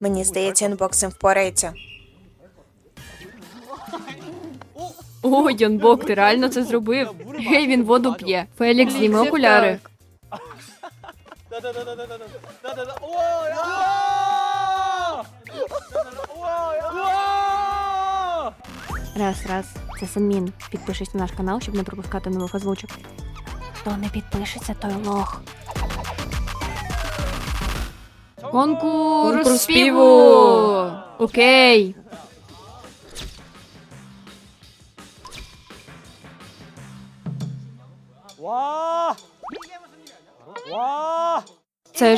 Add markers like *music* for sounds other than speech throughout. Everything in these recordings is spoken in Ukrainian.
Мені здається, інбоксинг впорається. О, Йонбок, ти реально це зробив. Гей, він воду п'є. Фелікс, зніми окуляри. Раз, раз. Це Сенмін. Підпишись на наш канал, щоб не пропускати нових озвучок. Хто не підпишеться, той лох. Konkurs, Konkurs śpiewu! Okej. 와!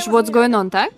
what's going on, tak?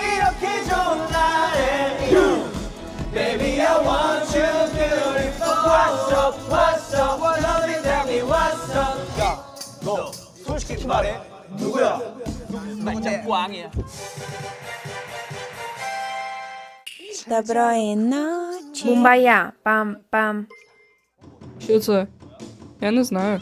이야 이렇게 좋은 날에 you, Baby I want you beautiful 왔어 왔어 너는 당이 왔어 야너 솔직히 말해 누구야? 완전 꽝이야 Доброї ночі. Бумбая, пам-пам. Що це? Я не знаю.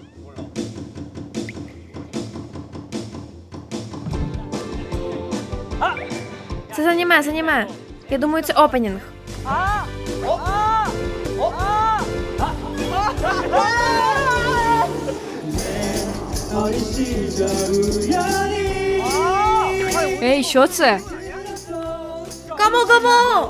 Це з аніме, з аніме. Я думаю, це опенінг. Ей, що це? Кому, кому?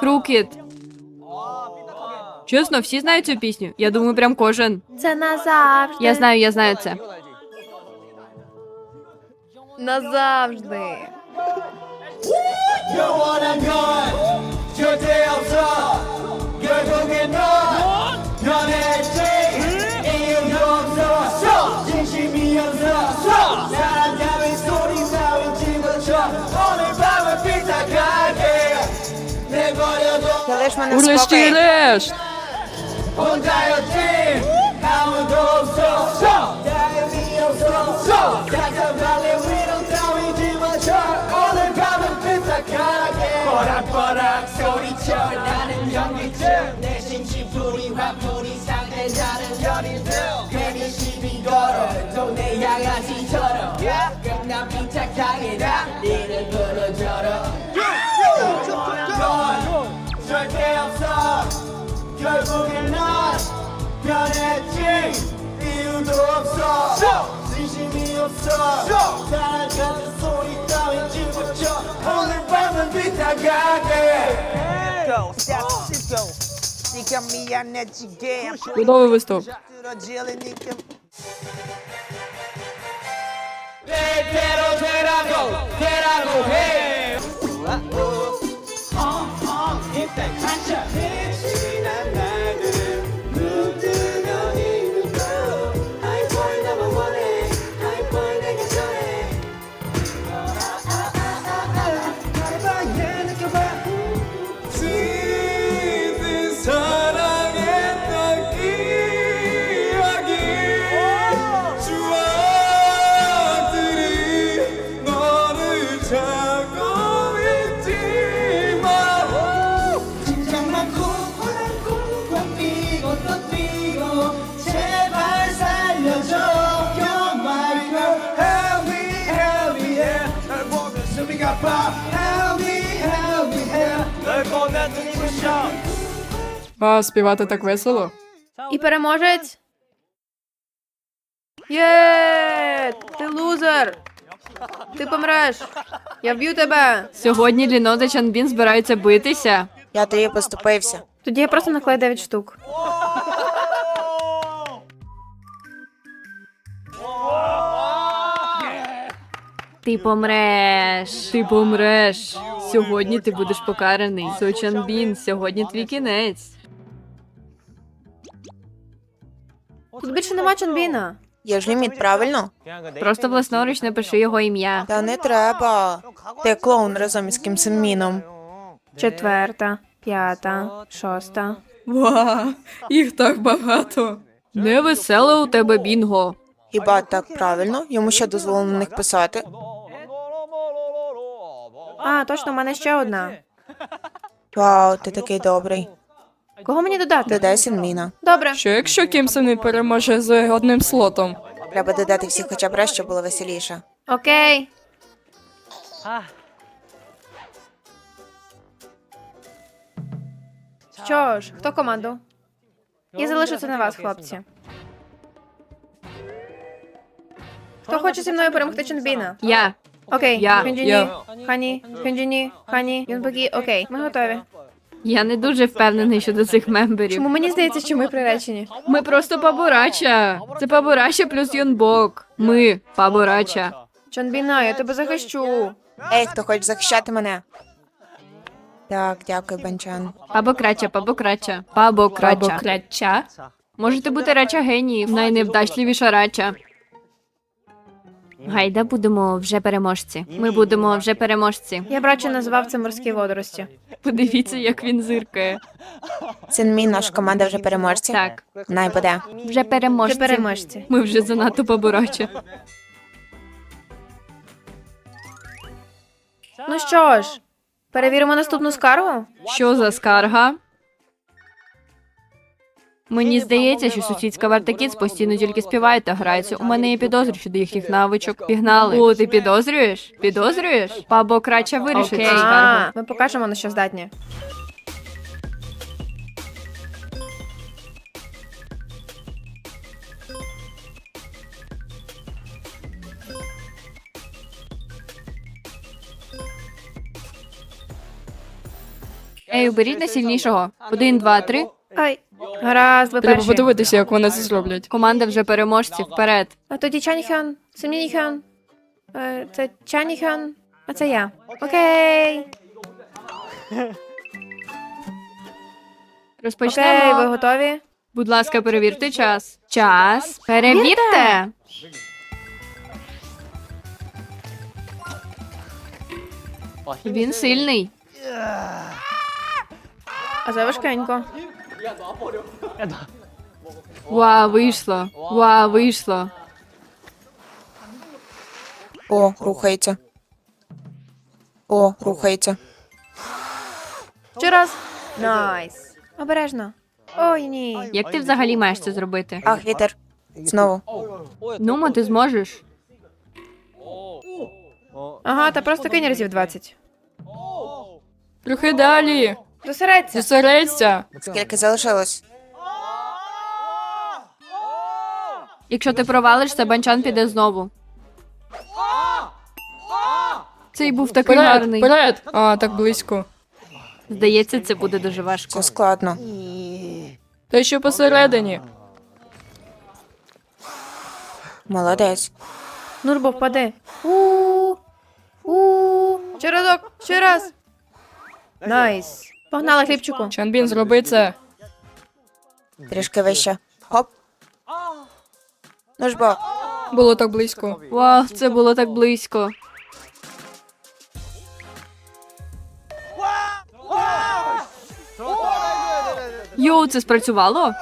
Крукіт. честно, все знают эту песню. Я думаю, прям кожан. Это назавжди. Я знаю, я знаю это Назавжди. You wanna go, you're outside, you're looking up. zabijam wzrost Zarabiamy Nie 내 양아지처럼 끝난 빈착하게 나 니를 부러져라 넌 절대 없어. 결국엔 넌 변했지. 이유도 없어. 진심이 없어. 사랑하는 소리 따윈 집어쳐. 오늘 밤은 비타가게. Go, stop, sit, go 네가 미안해지게. 너왜 스톱 Hey, Tero, Terago, Terago, hey! А, співати так весело. І переможець. Є! Ти лузер! Ти помреш! Я вб'ю тебе! Сьогодні Ліно та Чанбін збираються битися. Я тобі поступився. Тоді я просто наклею 9 штук. Ти помреш. Ти помреш. Сьогодні ти будеш покараний. Сочанбін, сьогодні твій кінець. Тут більше нема Чонбіна. Є ж ліміт, правильно? Просто власноруч напиши його ім'я. Та не треба. Ти клоун разом із Кім Сен Міном. Четверта, п'ята, шоста. Ва, їх так багато. Невеселе у тебе бінго. Хіба так правильно? Йому ще дозволено на них писати. А, точно, в мене ще одна. Вау, ти такий добрий. Кого мені додати? Додай Сінміна. Добре. Що якщо Кімсон не переможе з одним слотом? Треба додати всіх хоча б раз, щоб було веселіше. Окей. Що ж, хто команду? Я залишу це на вас, хлопці. Хто хоче зі мною перемогти Чонбіна? Я. Окей, Я. Я. Хані, Хюнджіні, Хані, Юнбакі, окей, ми готові. Я не дуже впевнений щодо цих мемберів. Чому мені здається, що ми приречені? Ми просто пабурача. Це пабурача плюс юнбок. Ми пабурача. Чонбіна, я тебе захищу. Ей, хто хоче захищати мене? Так, дякую, Бенчан. Пабокрача, пабокрача. Пабокрача. Пабокрача? Можете бути рача геніїв, найневдачливіша рача. Гайда будемо вже переможці. Ми будемо вже переможці. Я брачу назвав це морські водорості. Подивіться, як він зиркає. Синмін, наша команда вже переможці. Так, Най буде. вже переможці. переможці. Ми вже занадто пабурача. Ну що ж, перевіримо наступну скаргу? Що за скарга? Мені здається, що сусідська Вартакіц постійно тільки співають та граються. У мене є підозри щодо їхніх навичок. Пігнали. О, ти підозрюєш? Підозрюєш? Пабо краче вирішить Окей. цю скаргу. Ми покажемо на що здатні. Ей, уберіть найсильнішого. Один, два, три. Ай, гаразд, ви Треба перші. подивитися, як вони це зроблять. Команда вже переможці. Вперед. А тоді Чаніхьон, Сумніхьон. Е, Це Чаніхьон, а це я. Окей. *laughs* Окей, ви готові? Будь ласка, перевірте час. Час. Перевірте. Він сильний. А це важкенько. Ва, вийшло. Ва, вийшло. О, рухається. О, рухається. Ще раз. Найс. Обережно. Ой, ні. Як ти взагалі маєш це зробити? Ах, вітер. Знову. Ну, ти зможеш. Ага, та просто кинь разів 20. Трохи далі. Зосередься. Зосередься. Скільки залишилось? Якщо ти провалишся, банчан піде знову. Цей був такий гарний. вперед. А, так близько. Здається, це буде дуже важко. Це складно. Та що посередині. Молодець. Нурбо, впади. У. У. Ще разок. Ще раз. Найс. Погнали, хлібчику. Чанбін, зроби це. Трішки вище. Хоп. Ну ж бо. Було так близько. Вау, це було так близько. Йоу, це спрацювало?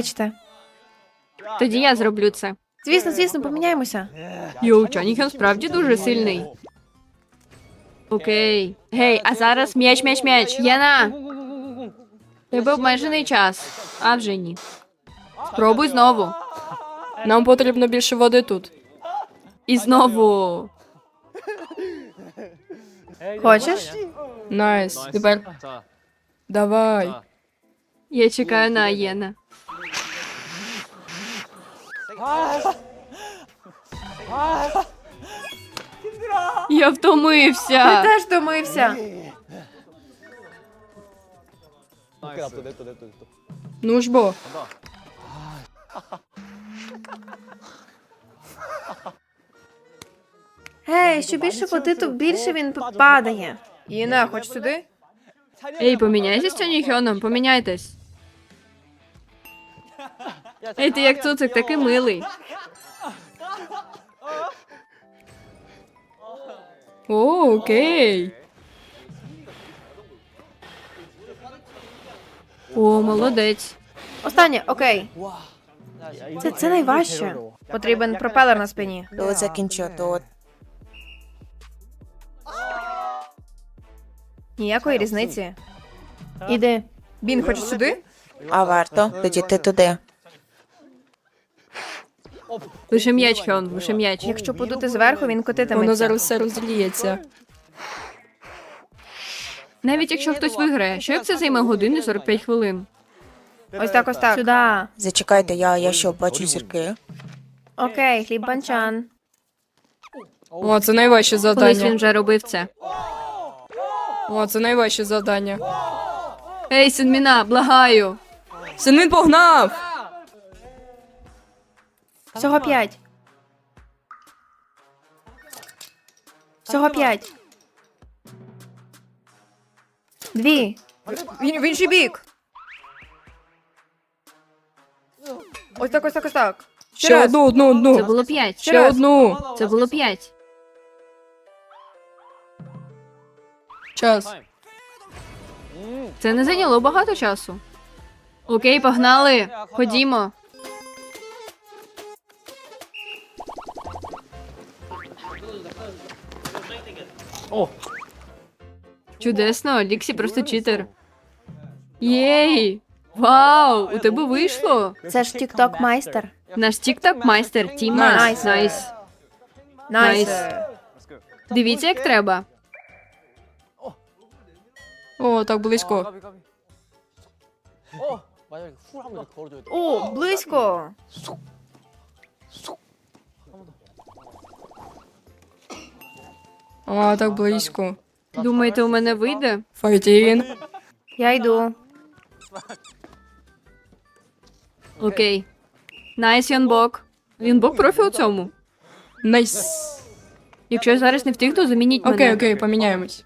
Вибачте. Тоді я зроблю це. Звісно, звісно, поміняємося. Йоу, Чаніхен справді дуже сильний. Окей. Гей, а зараз м'яч, м'яч, м'яч. Яна! Тебе обмежений час. А вже ні. Спробуй знову. Нам потрібно більше води тут. І знову. Хочеш? Найс. Тепер давай. Я чекаю на Аєна. Я втомився. Теж домився. Ну ж бо. Гей, що більше води, то більше він п- падає. Іна, хоч сюди? Ей, поміняйтесь з Чаніхьоном, поміняйтесь. Ей, ти як цуцик, такий милий. О, окей. О, молодець. Останнє, окей. Це, це найважче. Потрібен пропелер на спині. Тут закінчу, тут. Ніякої різниці. Іди. Бін, хочеш сюди? А варто, тоді ти туди. Лише м'яч, Хьон, лише м'яч. Якщо подути зверху, він котитиметься. Воно зараз все розліється. Навіть якщо хтось виграє, що як це займе години 45 хвилин? Ось так, ось так. Сюди. Зачекайте, я, я що, бачу зірки? Окей, хліб банчан. О, це найважче Колись він завдання. вже робив це. О, це найважче завдання. Ей, Синміна, благаю. Синмін погнав! Всього п'ять. Всього п'ять. Дві. Він в інший бік. Ось так, ось так, ось так. Ще одну, одну, Це було 5. Ще одну. Це було 5. Час. Це не зайняло багато часу. Окей, погнали. Ходімо. О! Чудесно, Ліксі просто читер. Єй! Вау! У тебе вийшло! Це ж тікток майстер. Наш тікток майстер Тім Найс. Найс. Найс. Найс. Дивіться, як треба. О, так близько. О, близько. О, так близько. Думаєте, у мене вийде? Файтін. Я йду. Окей. Найс, Янбок. Янбок профі у цьому. Найс. Якщо я зараз не втихну, замініть мене. Окей, окей, поміняємось.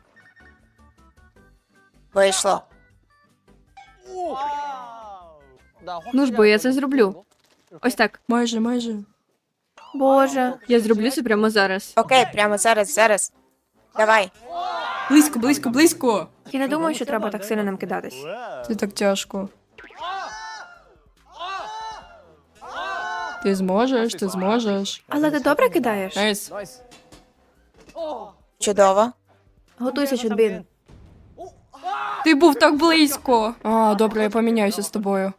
Вийшло. Ну ж бо я це зроблю. Ось так. Майже, майже. Боже. Я зроблю це прямо зараз. Окей, прямо зараз, зараз. Давай. Близько, близько, близько. Я не думаю, що треба так сильно нам кидатись. Це так тяжко. Ти зможеш, ти зможеш. Але ти добре кидаєш? Найс. Чудово. Готуйся, Чудбін. Ти був так близько. А, добре, я поміняюся з тобою.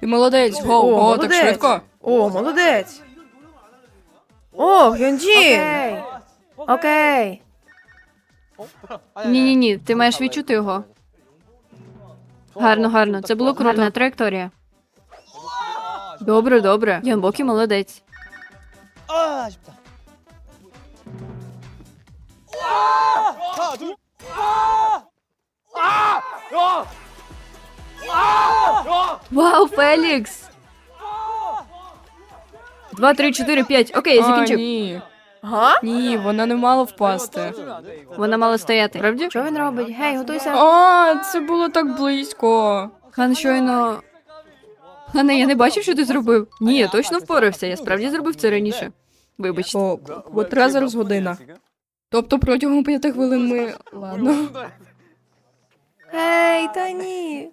Ти молодець, гоу, о, так молодець. швидко. О, молодець. О, Гюнджі. Окей. Окей. Ні, ні, ні, ти маєш відчути його. Гарно, гарно. Це було круто. Гарна траєкторія. Добре, добре. Ямбокі молодець. Вау, Фелікс! Два, три, чотири, п'ять. Окей, я закінчив. Га? Ні, вона не мала впасти. Вона мала стояти. Правді? Що він робить? Гей, готуйся. А, це було так близько. Хан щойно. Хане, я не бачив, що ти зробив. Ні, я точно впорався. Я справді зробив це раніше. Вибачте. О, котра зараз година. Тобто протягом п'яти хвилин ми. Ладно. Гей, та ні.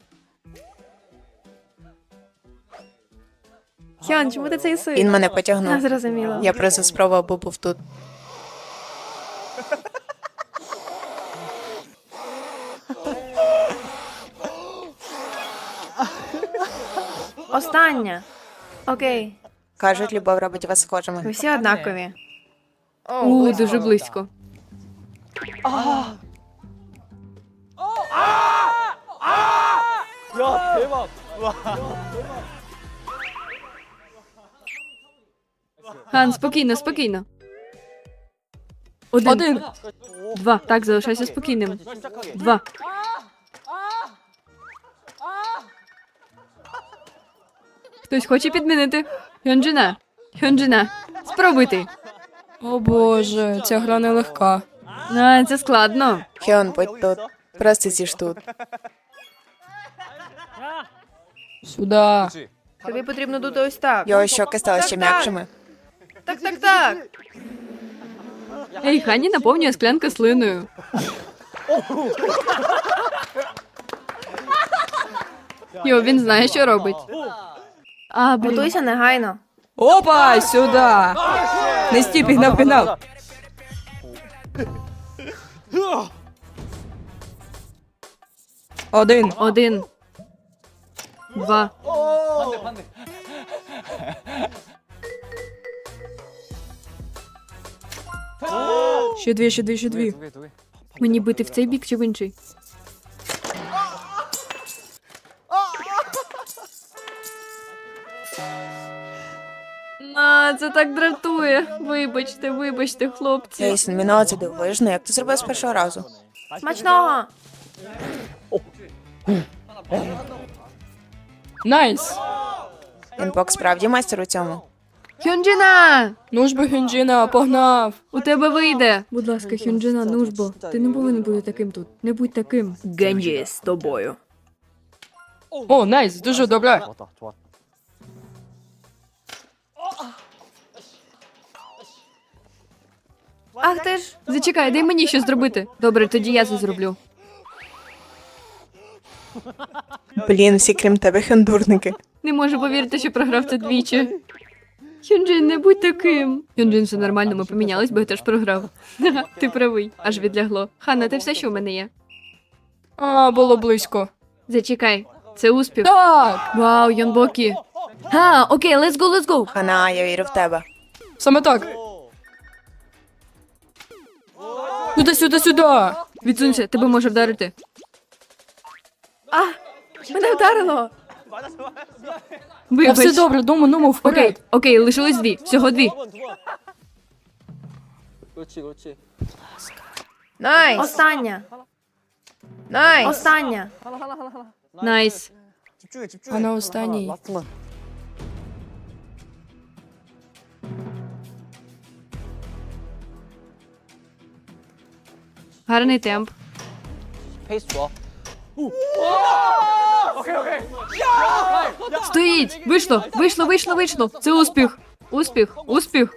Хьон, чому ти це їси? Він мене А, потягнув. зрозуміло. Я просто спробував, бо був тут. Остання. Окей. Кажуть, любов робить вас Ви схожими. всі однакові. У, дуже близько. Хан, спокійно, спокійно. Один. Один. Два. Так, залишайся спокійним. Два. Хтось хоче підмінити? Хьонджина. Хьонджина. Спробуй ти. О боже, ця гра нелегка. А, це складно. Хіон, будь тут. Просто зіж тут. Сюда. Тобі потрібно дути ось так. Його щоки стали ще м'якшими. Так, так, так. Ей, Хані наповнює склянку слиною. Йо, він знає, що робить. А, блін. Готуйся негайно. Опа, сюда. Не стій, пігнав, пігнав. Один. Один. Два. Ще дві, ще дві, ще дві. Мені бити в цей бік чи в інший? А, це так дратує. Вибачте, вибачте, хлопці. Ейсен, мене це дивовижно. Як ти зробив з першого разу? Смачного! Найс. Інпок справді майстер у цьому. Хюнджіна! Нужбо, Хюнджіна, погнав! У тебе вийде! Будь ласка, Хюнджіна, нужбо. Ти не повинен бути таким тут. Не будь таким. Генджі з тобою. О, найс, дуже добре. Ах ти ж. Зачекай, дай мені щось зробити. Добре, тоді я це зроблю. Блін, всі крім тебе хендурники. Не можу повірити, що програв це двічі. Хюнджин, не будь таким. Хюнджин, все нормально, ми помінялись, бо я теж програв. *laughs* Ти правий, аж відлягло. Ханна, ти все, що в мене є. А, було близько. Зачекай, це успіх. Так, Вау, Йонбокі. Ха, окей, let's go, let's go. Хана, я вірю в тебе. саме так. Сюди, сюди, сюди. Відсунься, тебе може вдарити. А, Мене вдарило. Та Вибач. все добре, дома, ну, Окей, вперед. окей, лишилось дві. Всього дві. 그렇지 그렇지 Найс. Остання. Найс. Остання. Найс. 집중해, 집중해. А на останній. 라스트만 Гарний темп. 페이스 좋아 Стоїть! Вийшло! Вийшло, вийшло, вийшло! Це успіх! Успіх! Успіх!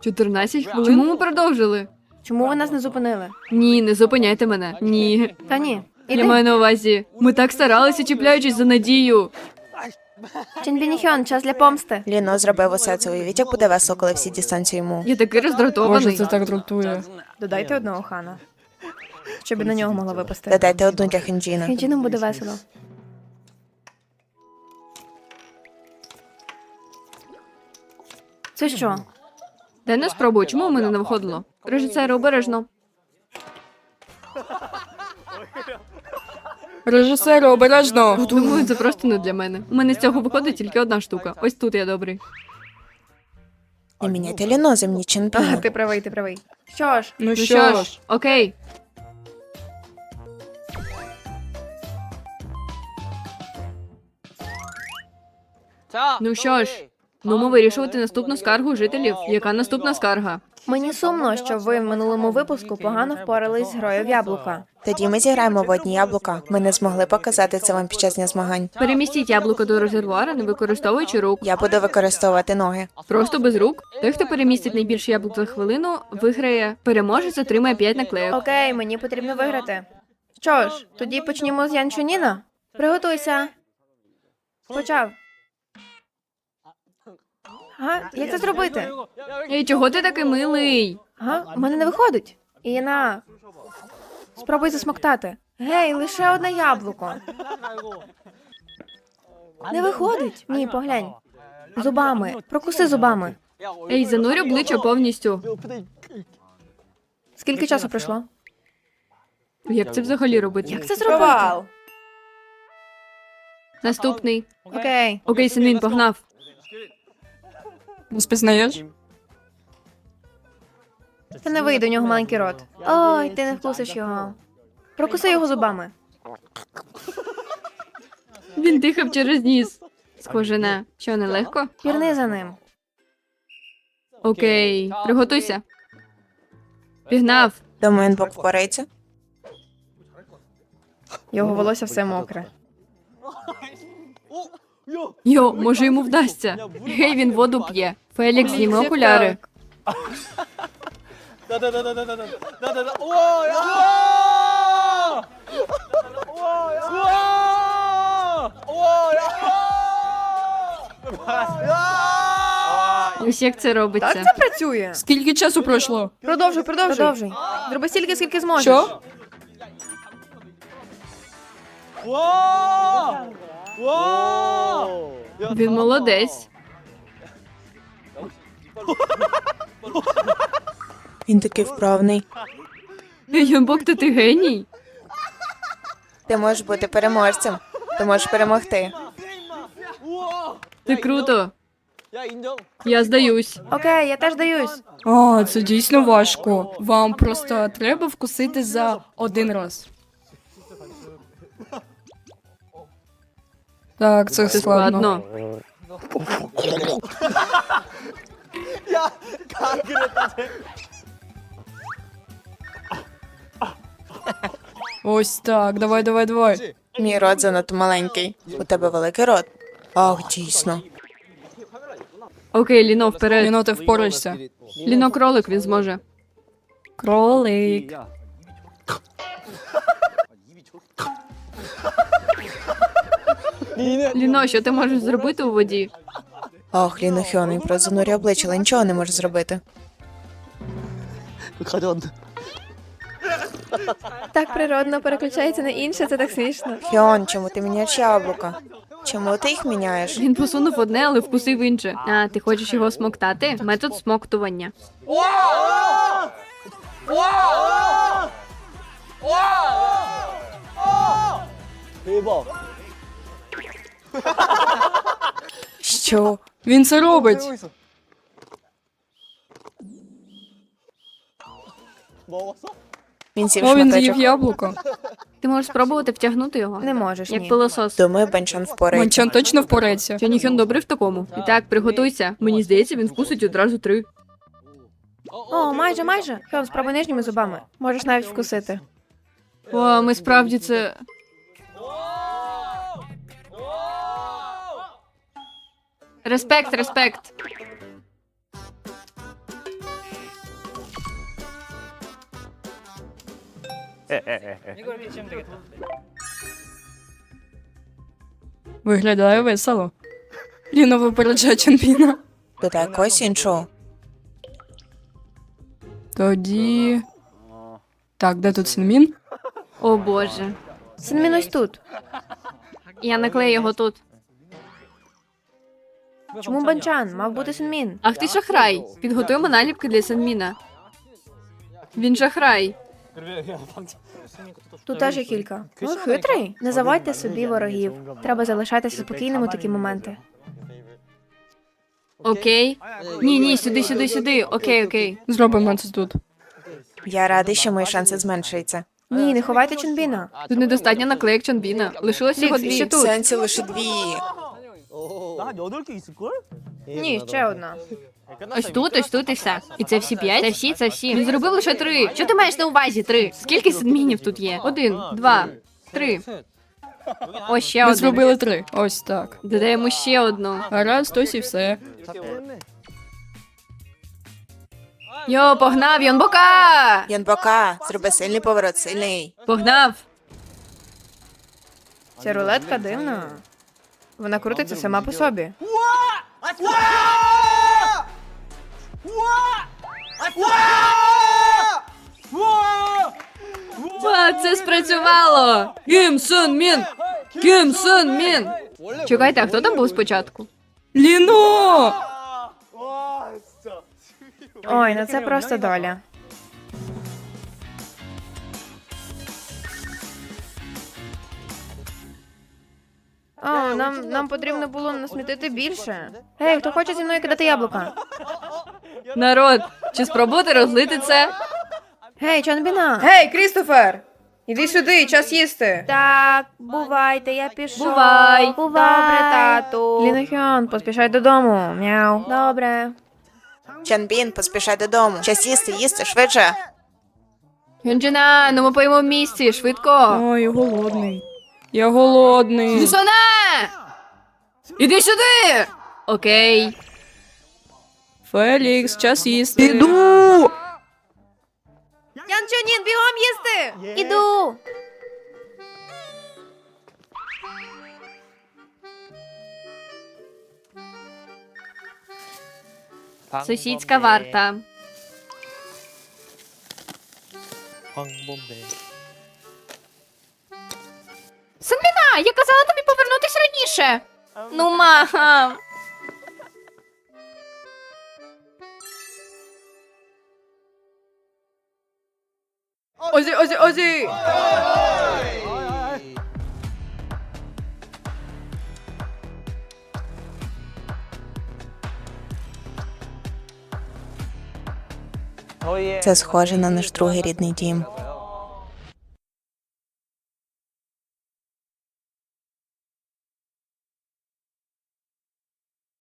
Чотирнадцять хвилин. Чому ми продовжили? Чому ви нас не зупинили? Ні, не зупиняйте мене. Ні. Та ні. Я Іди. маю на увазі. Ми так старалися, чіпляючись за надію. Чінбініхьон, час для помсти. Ліно зробив усе це. Уявіть, як буде весело, коли всі дістануться йому. Я такий Боже, це так дратує. Додайте одного хана. Щоб і на нього могла випасти. Додайте одну для Хенджіна. Хенджіном буде весело. Це що? Дай не спробуй, чому у мене не виходило? Режисер, обережно. Режисер, обережно. Думаю, це просто не для мене. У мене з цього виходить тільки одна штука. Ось тут я добрий. Не міняйте Ліно, земні Ага, ти правий, ти правий. Що ж, Ну Ну що ж, окей. Ну що ж, ну ми вирішувати наступну скаргу жителів. Яка наступна скарга? Мені сумно, що ви в минулому випуску погано впорались з грою в яблука. Тоді ми зіграємо в одні яблука. Ми не змогли показати це вам під час дня змагань. Перемістіть яблуко до резервуара, не використовуючи рук. Я буду використовувати ноги. Просто без рук. Той, хто перемістить найбільше яблук за хвилину, виграє. Переможець отримає 5 наклеїк. Окей, мені потрібно виграти. Що ж, тоді почнімо з Янчуніна. Приготуйся. Почав. Ага, як це зробити? Ей, чого ти такий милий? Ага, у мене не виходить. Іна. Спробуй засмоктати. Гей, лише одне яблуко. Не виходить. Ні, поглянь. Зубами. Прокуси зубами. Ей, занурь обличчя повністю. Скільки часу пройшло? Як це взагалі робити? Як це зробити? Наступний. Окей. Окей, Синмін, погнав. Спізнаєш? Це не вийде, у нього маленький рот. Ой, ти не вкусиш його. Прокуси його зубами. Він дихав через ніс. Схоже на що нелегко? Пірни за ним. Окей, приготуйся. Пігнав. Думаю, він впорається. Його волосся все мокре. Йо, може йому вдасться. Гей, він воду п'є. Фелікс, зніми окуляри. *laughs* Ось як це робиться. Так це працює. Скільки часу пройшло? Продовжуй, продовжуй. Продовжуй. Зроби стільки, скільки зможеш. Що? 우와 우와 Він молодець. Він такий вправний. Ей, Йонбок, то ти геній. Ти можеш бути переможцем. Ти можеш перемогти. Ти круто. 야 인정 Я здаюсь. Окей, я теж даюсь. А, це дійсно важко. Вам просто треба вкусити за один раз. Так, це складно. Ладно. Ось так, давай, давай, давай. Мій рот занадто маленький. У тебе великий рот. Ах, дійсно. Окей, Ліно, вперед. Ліно, ти впораєшся. Ліно кролик він зможе. Кролик. Ліно, що ти можеш зробити у воді? Ох, Ліно Хьон, він просто занурює обличчя, але нічого не може зробити. Так природно переключається на інше, це так смішно. Хьон, чому ти міняєш яблука? Чому ти їх міняєш? Він посунув одне, але вкусив інше. А ти хочеш його смоктати? Метод смоктування. Вау! Що? Він це робить. Він з'їв О, він з'їв яблуко. Ти можеш спробувати втягнути його? Не можеш, Як ні. пилосос. Думаю, Бенчан впорається. Манчан точно впорається. Чаніхен добрий в такому. І так, приготуйся. Мені здається, він вкусить одразу три. О, майже, майже. Хьон, спробуй нижніми зубами. Можеш навіть вкусити. О, ми справді це. Респект, респект. 이걸 Виглядає весело. Ліна випереджає Чонбіна. Додай когось іншого. Тоді. Так, де тут Сінмін? О боже. Синмін ось тут. Я наклею його тут. Чому банчан? Мав бути Синмін. Ах ти шахрай. Підготуємо наліпки для Санміна. Він шахрай. Тут теж є кілька. О, хитрий. Не завадьте собі ворогів. Треба залишатися спокійним у такі моменти. Окей. Ні, ні, сюди, сюди, сюди. Окей, окей. Зробимо це тут. Я радий, що мої шанси зменшуються. Ні, не ховайте Чунбіна. Тут недостатньо наклеїк Чонбіна. Лишилось всього Лікс, дві. ще В тут. сенсі лише дві. 나한 8개 있을걸? Ні, ще одна. Ось тут, ось тут і все. І це всі п'ять? Це всі, це всі. Він зробив лише три. Що ти маєш на увазі? Три. Скільки садмінів тут є? Один, два, три. Ось ще Ми один. зробили три. Ось так. Додаємо ще одну. Гаразд, ось і все. Йо, погнав, Йонбока! Янбока, зроби сильний поворот, сильний. Погнав. Ця рулетка дивна. Вона крутиться сама по собі. А, це спрацювало! Кім Сон Мін! Кім Сон Мін! Чекайте, а хто там був спочатку? Ліно! Ой, ну це просто доля. О, нам, нам потрібно було насмітити більше. Гей, хто хоче зі мною кидати яблука? Народ, чи спробувати розлити це? Гей, Чонбіна! Гей, Крістофер! Іди сюди, час їсти. Так, бувайте, я пішов. Бувай. Добре, тату. Лінохіон, поспішай додому. Мяу. Добре. Чанбін, поспішай додому. Час їсти, їсти, швидше. Хюнджина, ну ми поїмо в місці, швидко. Ой, голодний. Я голодний. Мусоне! Іди сюди! Окей. Фелікс, час їсти. Іду! Ян Чонін, бігом їсти! Іду. Сусідська варта. я казала тобі повернутись раніше. Ну, ма. Озі, озі, озі! Це схоже на наш другий рідний дім.